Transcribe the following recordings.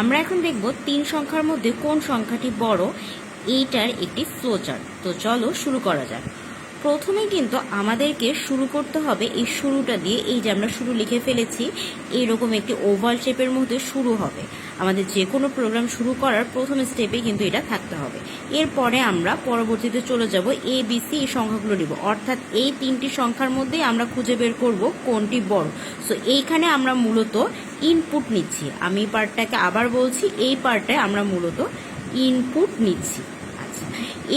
আমরা এখন দেখব তিন সংখ্যার মধ্যে কোন সংখ্যাটি বড়, এইটার একটি ফ্লোচার্ট তো চলো শুরু করা যাক। প্রথমে কিন্তু আমাদেরকে শুরু করতে হবে এই শুরুটা দিয়ে, এই যে আমরা শুরু লিখে ফেলেছি এইরকম একটি ওভাল শেপের মধ্যে শুরু হবে। আমাদের যে কোনো প্রোগ্রাম শুরু করার প্রথম স্টেপে কিন্তু এটা থাকতে হবে। এরপরে আমরা পরবর্তীতে চলে যাব এ বি সি এই সংখ্যাগুলো নিব। অর্থাৎ এই তিনটি সংখ্যার মধ্যেই আমরা খুঁজে বের করব কোনটি বড়। সো এইখানে আমরা মূলত ইনপুট নিচ্ছি। আমি এই পার্টটাকে আবার বলছি, এই পার্টটায় আমরা মূলত ইনপুট নিচ্ছি। আচ্ছা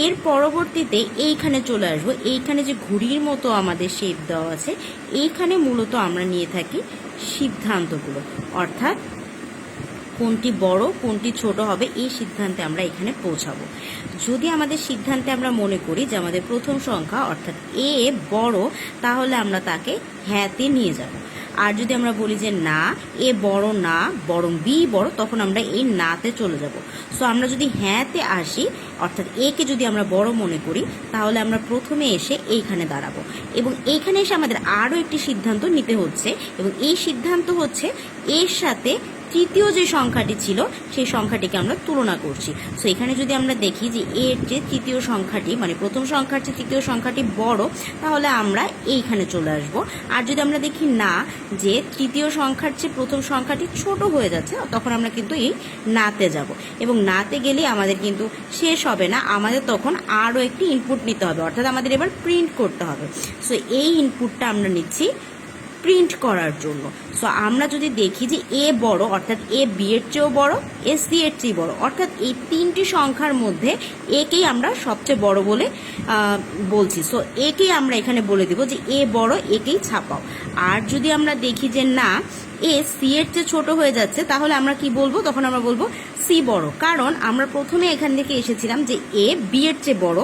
এর পরবর্তীতে এইখানে চলে আসব। এইখানে যে ঘুড়ির মতো আমাদের শেপ দেওয়া আছে, এইখানে মূলত আমরা নিয়ে থাকি সিদ্ধান্তগুলো। অর্থাৎ কোনটি বড়, কোনটি ছোট হবে, এই সিদ্ধান্তে আমরা এখানে পৌঁছাবো। যদি আমাদের সিদ্ধান্তে আমরা মনে করি যে আমাদের প্রথম সংখ্যা অর্থাৎ এ বড়, তাহলে আমরা তাকে হ্যাঁতে নিয়ে যাব। আর যদি আমরা বলি যে না, এ বড় না, বরং বি বড়, তখন আমরা এই নাতে চলে যাব। সো আমরা যদি হ্যাঁতে আসি, অর্থাৎ একে যদি আমরা বড় মনে করি, তাহলে আমরা প্রথমে এসে এইখানে দাঁড়াবো। এবং এইখানে এসে আমাদের আরও একটি সিদ্ধান্ত নিতে হচ্ছে। এবং এই সিদ্ধান্ত হচ্ছে, এর সাথে তৃতীয় যে সংখ্যাটি ছিল, সেই সংখ্যাটিকে আমরা তুলনা করছি। সো এখানে যদি আমরা দেখি যে এর যে তৃতীয় সংখ্যাটি মানে প্রথম সংখ্যার যে তৃতীয় সংখ্যাটি বড়, তাহলে আমরা এইখানে চলে আসব। আর যদি আমরা দেখি না, যে তৃতীয় সংখ্যার চেয়ে প্রথম সংখ্যাটি ছোট হয়ে যাচ্ছে, তখন আমরা কিন্তু এই নাতে যাব। এবং নাতে গেলে আমাদের কিন্তু শেষ হবে না, আমাদের তখন আরও একটি ইনপুট নিতে হবে, অর্থাৎ আমাদের এবার প্রিন্ট করতে হবে। সো এই ইনপুটটা আমরা নিচ্ছি প্রিন্ট করার জন্য। সো আমরা যদি দেখি যে এ বড়, অর্থাৎ এ বি এর চেয়েও বড় এ সি এর চেয়ে বড়। অর্থাৎ এই তিনটি সংখ্যার মধ্যে একেই আমরা সবচেয়ে বড় বলে বলছি। সো একেই আমরা এখানে বলে দিব যে এ বড় একেই ছাপাও। আর যদি আমরা দেখি যে না এ সি এর চেয়ে ছোট হয়ে যাচ্ছে, তাহলে আমরা কি বলব? তখন আমরা বলব সি বড়। কারণ আমরা প্রথমে এখান থেকে এসেছিলাম যে এ বি এর চেয়ে বড়,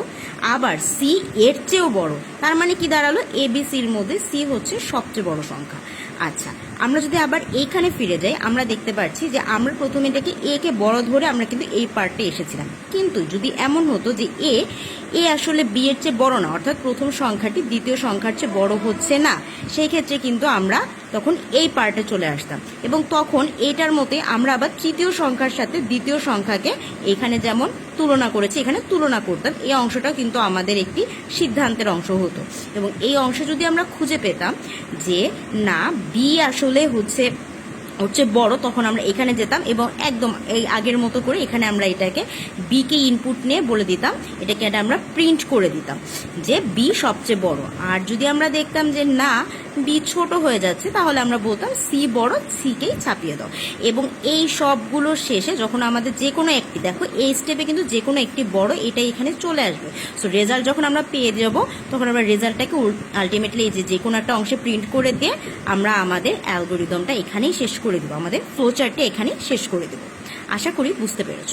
আবার সি এর চেয়েও বড়। তার মানে কি দাঁড়াল? এ বি সির মধ্যে সি হচ্ছে সবচেয়ে বড় সংখ্যা। আচ্ছা আমরা যদি আবার এইখানে ফিরে যাই, আমরা দেখতে পাচ্ছি যে আমরা প্রথমে থেকে এ কে বড় ধরে আমরা কিন্তু এই পার্টে এসেছিলাম। কিন্তু যদি এমন হতো যে এ এ আসলে বি এর চেয়ে বড় না, অর্থাৎ প্রথম সংখ্যাটি দ্বিতীয় সংখ্যার চেয়ে বড় হচ্ছে না, সেই ক্ষেত্রে কিন্তু আমরা তখন এই পার্টে চলে আসতাম। এবং তখন এটার মতে আমরা আবার তৃতীয় সংখ্যার সাথে দ্বিতীয় সংখ্যাকে এখানে যেমন তুলনা করেছি, এখানে তুলনা করতাম। এই অংশটা কিন্তু আমাদের একটি সিদ্ধান্তের অংশ হতো। এবং এই অংশ যদি আমরা খুঁজে পেতাম যে না, বি আসলে হচ্ছে হচ্ছে বড় তখন আমরা এখানে যেতাম এবং একদম এই আগের মতো করে এখানে আমরা এটাকে বিকে ইনপুট নিয়ে বলে দিতাম। এটাকে এটা আমরা প্রিন্ট করে দিতাম যে বি সবচেয়ে বড়। আর যদি আমরা দেখতাম যে না বি ছোট হয়ে যাচ্ছে, তাহলে আমরা বলতাম সি বড় সিকেই ছাপিয়ে দাও। এবং এই সবগুলো শেষে যখন আমাদের যে কোনো একটি, দেখো এই স্টেপে কিন্তু যে কোনো একটি বড় এটা এখানে চলে আসবে। সো রেজাল্ট যখন আমরা পেয়ে যাব, তখন আমরা রেজাল্টটাকে আলটিমেটলি এই যে যে কোনো একটা অংশে প্রিন্ট করে দিয়ে আমরা আমাদের অ্যালগোরিদমটা এখানেই শেষ করে দেবো। আমাদের ফ্লোচার্টটা এখানেই শেষ করে দেবো। আশা করি বুঝতে পেরেছ।